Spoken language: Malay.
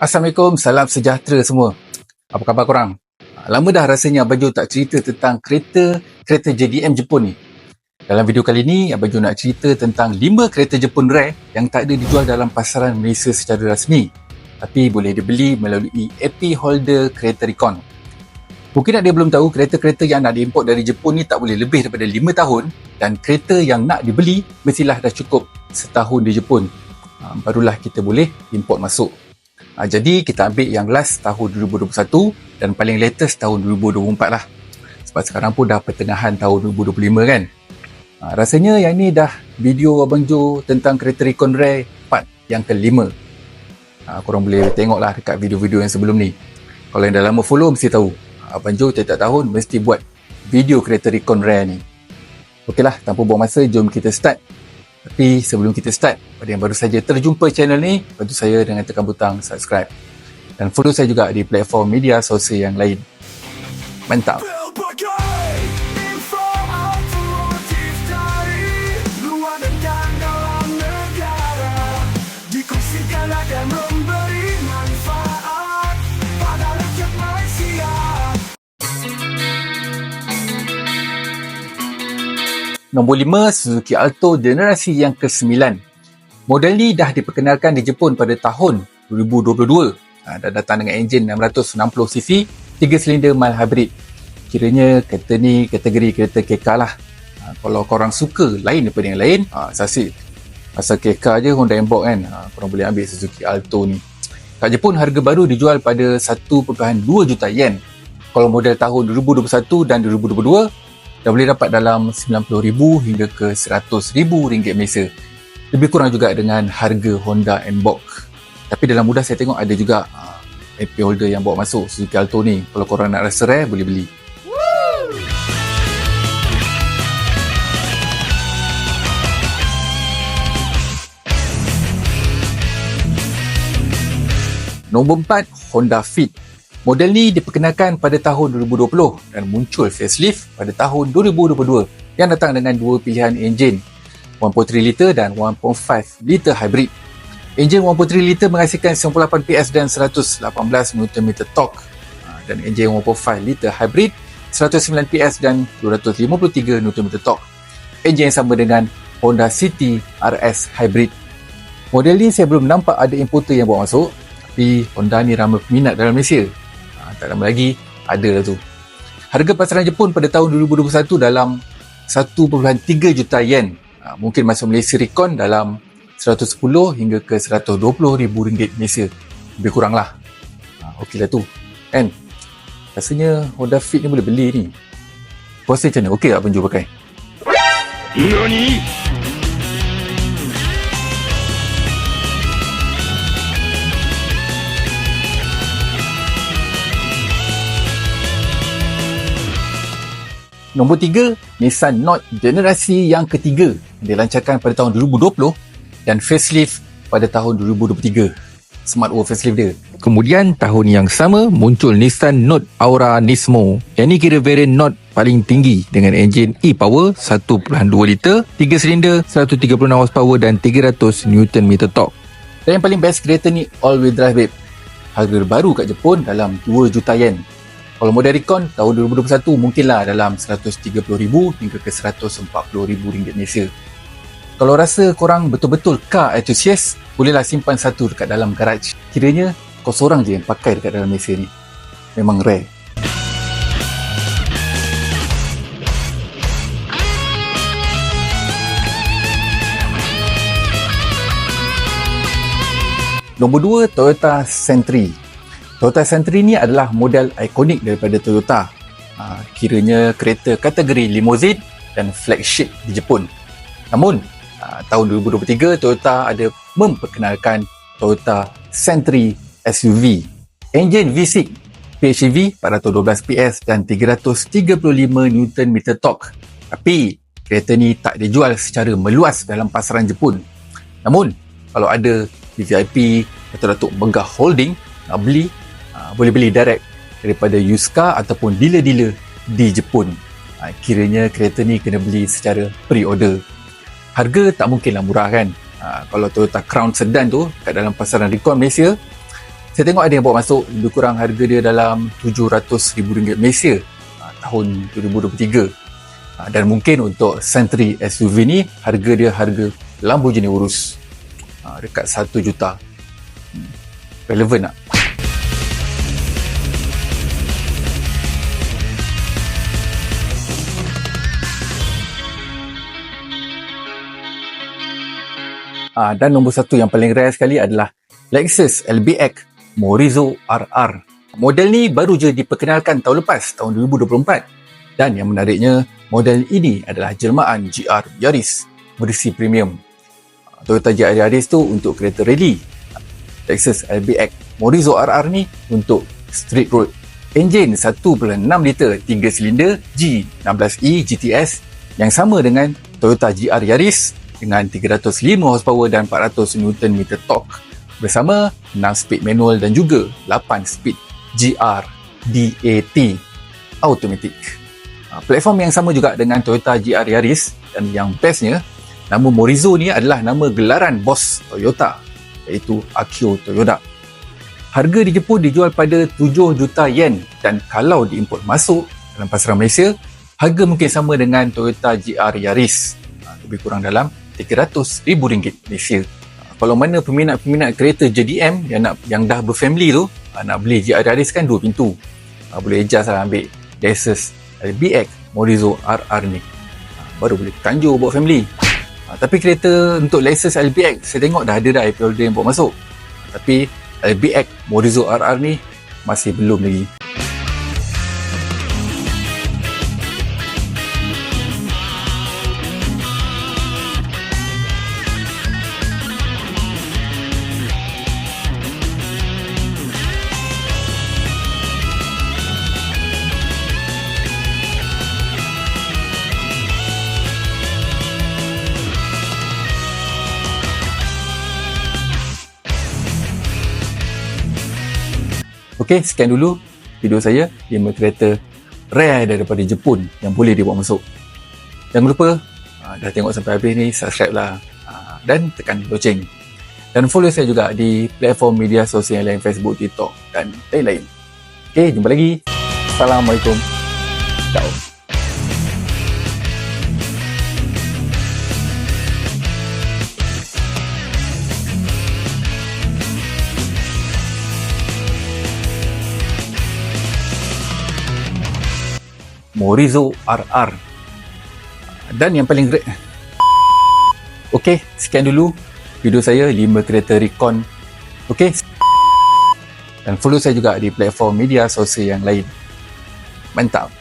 Assalamualaikum, salam sejahtera semua. Apa khabar korang? Lama dah rasanya Abang Jo tak cerita tentang kereta kereta JDM Jepun ni. Dalam video kali ni, Abang Jo nak cerita tentang 5 kereta Jepun rare yang tak ada dijual dalam pasaran Malaysia secara rasmi. Tapi boleh dibeli melalui AP Holder Kereta Recon. Mungkin ada belum tahu kereta-kereta yang nak diimport dari Jepun ni tak boleh lebih daripada 5 tahun dan kereta yang nak dibeli mestilah dah cukup setahun di Jepun. Ha, barulah kita boleh import masuk. Ha, jadi kita ambil yang last tahun 2021 dan paling latest tahun 2024 lah. Sebab sekarang pun dah pertengahan tahun 2025 kan. Ha, rasanya yang ni dah video Abang Jo tentang kereta Recon Rare part yang kelima. Ha, korang boleh tengok lah dekat video-video yang sebelum ni. Kalau yang dah lama follow mesti tahu. Abang Jo tiap-tiap tahun mesti buat video kereta Recon Rare ni. Okeylah, tanpa buang masa, jom kita start tapi sebelum kita start, pada yang baru saja terjumpa channel ni, bantu saya dengan tekan butang subscribe. Dan follow saya juga di platform media sosial yang lain. Mantap! Nombor 5, Suzuki Alto generasi yang ke-9. Model ni dah diperkenalkan di Jepun pada tahun 2022. Ha, dah datang dengan enjin 660cc, 3 silinder mild hybrid. Kiranya kereta ni kategori kereta KK lah. Ha, kalau korang suka lain daripada yang lain, ha, sasik. Pasal KK je Honda Emboc kan. Ha, korang boleh ambil Suzuki Alto ni. Kat Jepun harga baru dijual pada 1.2 juta yen. Kalau model tahun 2021 dan 2022 dah boleh dapat dalam RM90,000 hingga ke RM100,000 ringgit Malaysia. Lebih kurang juga dengan harga Honda Emboc. Tapi dalam mudah saya tengok ada juga uh, AP holder yang bawa masuk Suzuki Alto ni. Kalau korang nak rasa rare, boleh beli. Nombor 4, Honda Fit. Model ni diperkenalkan pada tahun 2020 dan muncul facelift pada tahun 2022 yang datang dengan dua pilihan enjin 1.3 liter dan 1.5 liter hybrid. Enjin 1.3 liter menghasilkan 98 PS dan 118 Nm torque Ha, dan enjin 1.5 liter hybrid 109 PS dan 253 Nm torque. Enjin yang sama dengan Honda City RS Hybrid. Model ni saya belum nampak ada importer yang bawa masuk tapi Honda ni ramai peminat dalam Malaysia. Tak lama lagi ada lah tu. Harga pasaran Jepun pada tahun 2021 dalam 1.3 juta yen. Ha, mungkin masuk Malaysia Recon dalam 110 hingga ke 120 ribu ringgit Malaysia. Lebih kurang lah. Ha, Okey lah tu. Kan? Rasanya Honda Fit ni boleh beli ni. Puasa macam mana? Okey tak penjual pakai? NANI? Nombor 3, Nissan Note generasi yang ketiga dilancarkan pada tahun 2020 dan facelift pada tahun 2023. Smart World facelift dia. Kemudian tahun yang sama muncul Nissan Note Aura Nismo. Yang ni kira variant Note paling tinggi dengan enjin e-power 1.2 liter, 3 silinder, 136 horsepower dan 300 Nm torque. Dan yang paling best kereta ni all wheel drive babe. Harga baru kat Jepun dalam 2 juta yen. Kalau model Recon tahun 2021 mungkinlah dalam 130,000 hingga ke 140,000 ringgit Malaysia. Kalau rasa korang betul-betul car enthusiast, bolehlah simpan satu dekat dalam garaj. Kiranya kau seorang je yang pakai dekat dalam Malaysia ni. Memang rare. Nombor 2, Toyota Sentry. Toyota Sentry ni adalah model ikonik daripada Toyota. Ha, kiranya kereta kategori limousine dan flagship di Jepun. Namun, ha, tahun 2023 Toyota ada memperkenalkan Toyota Sentry SUV. Enjin V6 PHEV 412 PS dan 335 Nm torque. Tapi kereta ni tak dijual secara meluas dalam pasaran Jepun. Namun, kalau ada VVIP atau Datuk Benggah Holding nak beli, aa, boleh beli direct daripada Yuska ataupun dealer-dealer di Jepun. Aa, kiranya kereta ni kena beli secara pre-order. Harga tak mungkinlah murah kan? Aa, kalau Toyota Crown Sedan tu kat dalam pasaran Recon Malaysia Saya tengok ada yang bawa masuk lebih kurang harga dia dalam RM700,000 Malaysia uh, tahun 2023. Uh, dan mungkin untuk Sentry SUV ni harga dia harga Lamborghini Urus. Uh, dekat 1 juta. Hmm. Relevan tak? Ah, dan nombor satu yang paling rare sekali adalah Lexus LBX Morizo RR. Model ni baru je diperkenalkan tahun lepas, tahun 2024. Dan yang menariknya, model ini adalah jelmaan GR Yaris versi premium. Ah, Toyota GR Yaris tu untuk kereta rally. Lexus LBX Morizo RR ni untuk street road. Enjin 1.6 liter 3 silinder G16E GTS yang sama dengan Toyota GR Yaris dengan 305 horsepower dan 400 Nm torque bersama 6 speed manual dan juga 8 speed GR DAT automatic. Ha, Platform yang sama juga dengan Toyota GR Yaris dan yang bestnya nama Morizo ni adalah nama gelaran bos Toyota iaitu Akio Toyoda. Harga di Jepun dijual pada 7 juta yen dan kalau diimport masuk dalam pasaran Malaysia, harga mungkin sama dengan Toyota GR Yaris. Ha, Lebih kurang dalam RM300,000 Malaysia. Kalau mana peminat-peminat kereta JDM yang nak yang dah berfamily tu, ha, nak beli GR Yaris kan dua pintu. Ha, Boleh adjust lah ambil Lexus LBX Morizo RR ni. Ha, Baru boleh tanjur buat family. Tapi kereta untuk Lexus LBX saya tengok dah ada dah dia yang bawa masuk. Tapi LBX Morizo RR ni masih belum lagi. Okey, sekian dulu video saya 5 kereta rare daripada Jepun yang boleh dibawa masuk. Jangan lupa aa, dah tengok sampai habis ni subscribe lah aa, dan tekan loceng. Dan follow saya juga di platform media sosial lain Facebook, TikTok dan lain-lain. Okey, jumpa lagi. Assalamualaikum. Ciao. Morizo RR dan yang paling great Okey, sekian dulu video saya 5 kereta Recon. Okey. Dan follow saya juga di platform media sosial yang lain. Mantap.